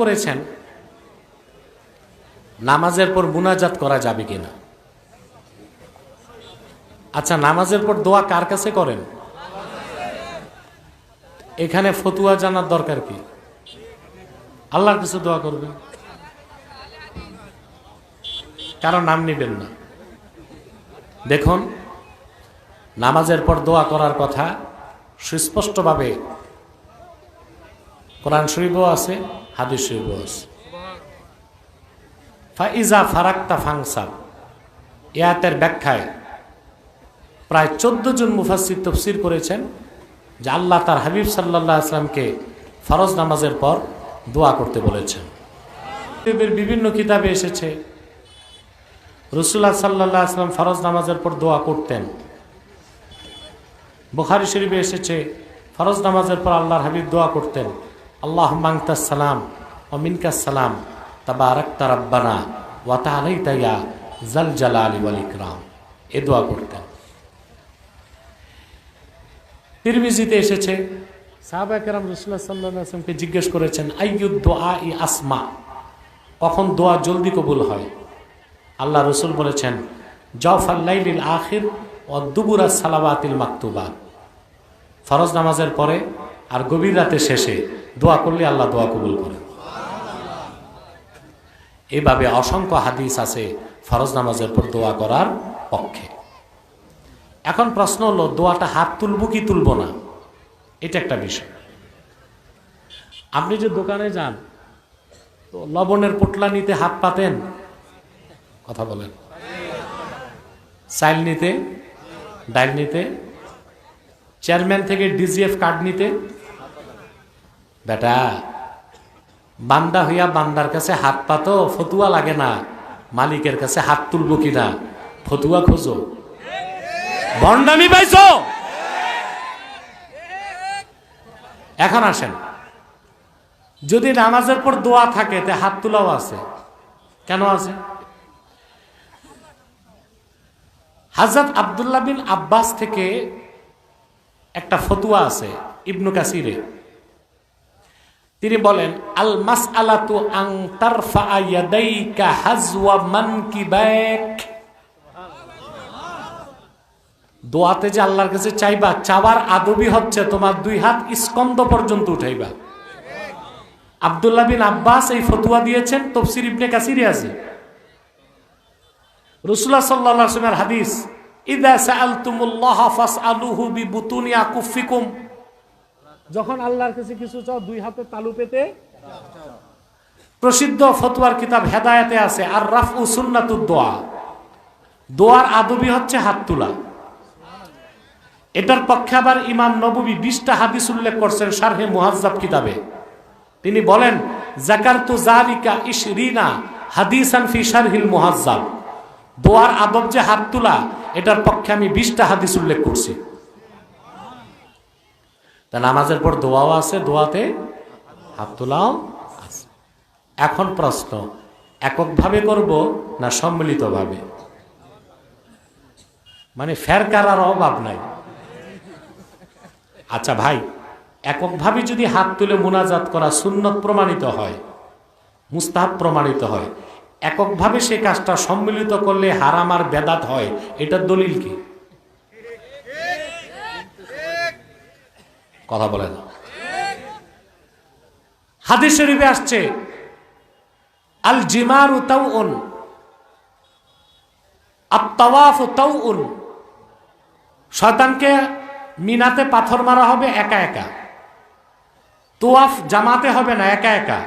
করেছেন, নামাজের পর মুনাজাত করা যাবে কিনা? আচ্ছা নামাজের পর দোয়া কার কাছে করেন? এখানে ফতুয়া জানার দরকার কি? আল্লাহর কাছে দোয়া করবেন কারও নাম নেবেন না। দেখুন, নামাজের পর দোয়া করার কথা সুস্পষ্টভাবে কোরআন শরীফও আছে, হাদিস শরীফও আছে। ফাইজা ফারাক্তা ফাংসা ইয়াতের ব্যাখ্যায় প্রায় চোদ্দ জন মুফাসির তফসির করেছেন যে আল্লাহ তার হাবিব সাল্লাহ আসলামকে ফরজ নামাজের পর দোয়া করতে বলেছেন। বিভিন্ন কিতাবে এসেছে রসুল্লাহ সাল্লাহ আসলাম ফরজ নামাজের পর দোয়া করতেন। বুখারি শরীফে এসেছে, ফরজ নামাজের পর আল্লাহর হাবিব দোয়া করতেন। আল্লাহ মাংতাস সালাম ও মিনকাস সালাম তাবা রাক্তা রাব্বানা ওয়াতা আলাই তাইয়া জাল জালা আলী ওয়াল ইকরাম। এ দোয়া করতেন। তিরমিজিতে এসেছে, সাহাবা রসুল্লাহ সাল্লাহ আসলামকে জিজ্ঞেস করেছেন আইয়ুদ দোয়া ই আসমা? কখন দোয়া জলদি কবুল হয়? আল্লাহ রসুল বলেছেন জফাল্লাইলিল আখির ও দুবুরা সালাবাতিল মাকতুবা। ফরজ নামাজের পরে আর গভীর রাতে শেষে দোয়া করলে আল্লাহ দোয়া কবুল করে এভাবে অসংখ্য হাদিস আছে ফরজ নামাজের পর দোয়া করার পক্ষে। এখন প্রশ্ন হলো, দোয়াটা হাত তুলবো কি তুলবো না? এটা একটা বিষয়। আপনি যে দোকানে যান, তো লবণের পোটলা নিতে হাত পাতেন? কথা বলেন। চাইল নিতে, ডাইল নিতে, চেয়ারম্যান থেকে ডিজিএফ কার্ড নিতে বেটা, বান্দা হইয়া বান্দার কাছে হাত পাতো, ফতুয়া লাগে না। মালিকের কাছে হাত তুলবো কিনা ফতুয়া খোঁজো। ভণ্ডামি পাইছো? এখন আসেন। যদি নামাজের পর দোয়া থাকে, তে হাত তোলাও আছে। কেন আছে? হাজরত আবদুল্লাহ বিন আব্বাস থেকে একটা ফতুয়া আছে, ইবনু কাসিরে তিনি বলেন আল মাস আলাতু আং দোয়াতে যে আল্লাহর কাছে চাইবা, চাওয়ার আদবি হচ্ছে তোমার দুই হাত স্কন্দ পর্যন্ত উঠাইবা। আবদুল্লাহ বিন আব্বাস এই ফতুয়া দিয়েছেন তফসির ইবনে কাসিরে আছে। রসুল্লাহ সাল্লাহ হাদিস, ইদা সাআলতুমুল্লাহ ফাসআলুহু বিবুতুনি আকুফিকুম যখন আল্লাহর কাছে কিছু চাও, দুই হাতে তালু পেতে প্রসিদ্ধ ফতোয়ার কিতাব হেদায়েতে আছে আর রাফ সুন্নাতুদ দোয়া। দোয়ার আদবি হচ্ছে হাত তোলা। এটার পক্ষে আবার ইমাম নববী বিশটা হাদিস উল্লেখ করছেন শারহে মুহাজ্জাব কিতাবে। তিনি বলেন, জাকারতু জালিকা ইশরিনা হাদিসান ফি শারহিল মুহাজ্জাব। দোয়ার আদব যে হাত তোলা, এটার পক্ষে আমি বিশটা হাদিস উল্লেখ করছি। তা নামাজের পর দোয়াও আছে, দোয়াতে হাত তোলাও আছে। এখন প্রশ্ন, এককভাবে করব না সম্মিলিতভাবে? মানে ফের কারার অভাব নাই। আচ্ছা ভাই, এককভাবে যদি হাত তুলে মোনাজাত করা সুন্নত প্রমাণিত হয়, মুস্তাহাব প্রমাণিত হয়, এককভাবে সে কাজটা সম্মিলিত করলে হারাম আর বেদাত হয়, এটার দলিল কি? কথা বলে না। হাদিস শরীফে আসছে, আল জিমারু তাউন আত্তাওয়াফ তাউন শয়তানকে মিনাতে পাথর মারা হবে একা একা। তোয়াফ জামাতে হবে না একা একা।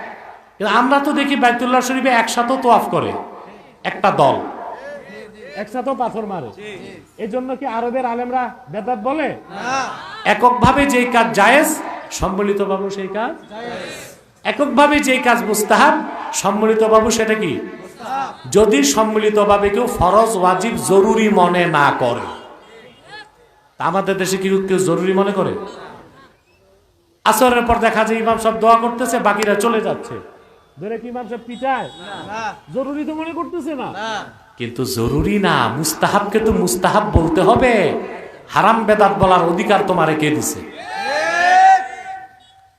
আমরা তো দেখি বাইতুল্লাহ শরীফে একসাথেও তোয়াফ করে, একটা দল। একসাথেও পাথর মারে। এই জন্য কি আরবের আলেমরা বেদাত বলে? এককভাবে যেই কাজ জায়েজ সম্মিলিত বাবু সেই কাজ? এককভাবে যেই কাজ মুস্তাহাব সম্মিলিত বাবু সেটা কি? যদি সম্মিলিতভাবে কেউ ফরজ ওয়াজিব জরুরি মনে না করে আমাদের দেশে কি কেউ জরুরি মনে করে? আসরের পর দেখা যায় ইমাম সব দোয়া করতেছে বাকিরা চলে যাচ্ছে। ধরে কি সব পিটায়? জরুরি তো মনে করতেছে না। কিন্তু জরুরি না মুস্তাহাবকে তো মুস্তাহাব বলতে হবে। হারাম বেদাত বলার অধিকার তোমারে কে দিছে?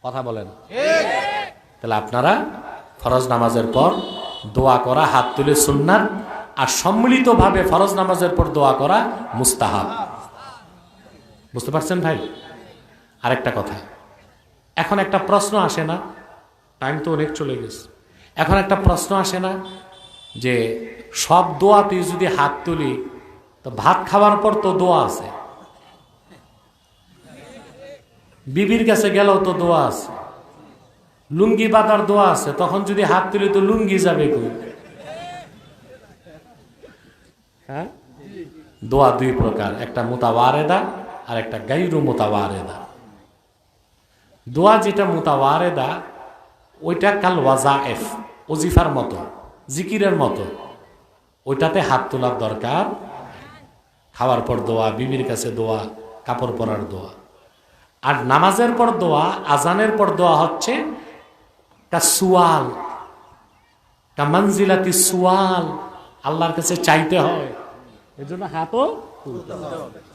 কথা বলেন। তাহলে আপনারা ফরজ নামাজের পর দোয়া করা হাত তুলে সুন্নাত আর সম্মিলিতভাবে ফরজ নামাজের পর দোয়া করা মুস্তাহাব। বুঝতে পারছেন ভাই? আরেকটা কথা। এখন একটা প্রশ্ন আসে না। টাইম তো অনেক চলে গেছে। এখন একটা প্রশ্ন আসে না যে সব দোয়া তুই যদি হাত তুলি, তো ভাত খাওয়ার পর তো দোয়া আছে। বিবির কাছে গেলেও তো দোয়া আছে। লুঙ্গি বাঁধার দোয়া আছে, তখন যদি হাত তুলি তো লুঙ্গি যাবে কই? হ্যাঁ? দোয়া দুই প্রকার, একটা মোতাবারেদা আর একটা গাইরু মোতাবারেদা। দোয়া যেটা মোতাবারেদা ওইটা কাল ওয়াজা এফ ওজিফার মতো, জিকিরের মতো। ওইটাতে হাত তোলার দরকার। খাওয়ার পর দোয়া, বিবির কাছে দোয়া, কাপড় পরার দোয়া। আর নামাজের পর দোয়া, আজানের পর দোয়া হচ্ছে কা সুয়াল কা মঞ্জিলাতি সুয়াল আল্লাহর কাছে চাইতে হয়। এর জন্য হাতও তুলতে হবে।